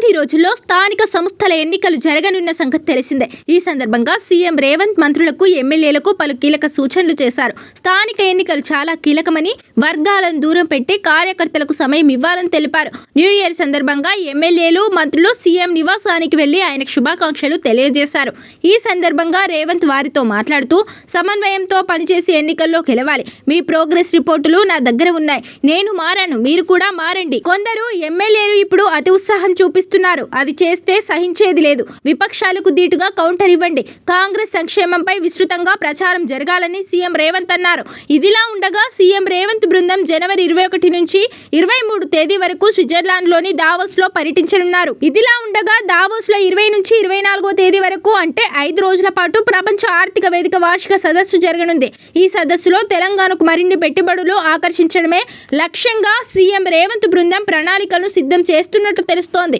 మరికొన్ని రోజుల్లో స్థానిక సంస్థల ఎన్నికలు జరగనున్న సంగతి తెలిసిందే. ఈ సందర్భంగా సీఎం రేవంత్ మంత్రులకు ఎమ్మెల్యేలకు పలు కీలక సూచనలు చేశారు. స్థానిక ఎన్నికలు చాలా కీలకమని వర్గాలను దూరం పెట్టి కార్యకర్తలకు సమయం ఇవ్వాలని తెలిపారు. న్యూ ఇయర్ సందర్భంగా ఎమ్మెల్యేలు మంత్రులు సీఎం నివాసానికి వెళ్ళి ఆయనకు శుభాకాంక్షలు తెలియజేశారు. ఈ సందర్భంగా రేవంత్ వారితో మాట్లాడుతూ సమన్వయంతో పనిచేసి ఎన్నికల్లో గెలవాలి. మీ ప్రోగ్రెస్ రిపోర్టులు నా దగ్గర ఉన్నాయి. నేను మారాను. మీరు కూడా మారండి. కొందరు ఎమ్మెల్యేలు ఇప్పుడు అతి ఉత్సాహం ఇస్తున్నారు. అది చేస్తే సహించేది లేదు. విపక్షాలకు దీటుగా కౌంటర్ ఇవ్వండి. కాంగ్రెస్ సంక్షేమంపై విస్తృతంగా ప్రచారం జరగాలని సీఎం రేవంత్ అన్నారు. ఇదిలా ఉండగా సీఎం రేవంత్ బృందం జనవరి ఇరవై ఒకటి నుంచి ఇరవై మూడు తేదీ వరకు స్విట్జర్లాండ్లోని దావోస్లో పర్యటించనున్నారు. ఇదిలా ఉండగా దావోస్లో ఇరవై నుంచి ఇరవై నాలుగో తేదీ వరకు అంటే ఐదు రోజుల పాటు ప్రపంచ ఆర్థిక వేదిక వార్షిక సదస్సు జరగనుంది. ఈ సదస్సులో తెలంగాణకు మరిన్ని పెట్టుబడులు ఆకర్షించడమే లక్ష్యంగా సీఎం రేవంత్ బృందం ప్రణాళికలను సిద్ధం చేస్తున్నట్టు తెలుస్తోంది.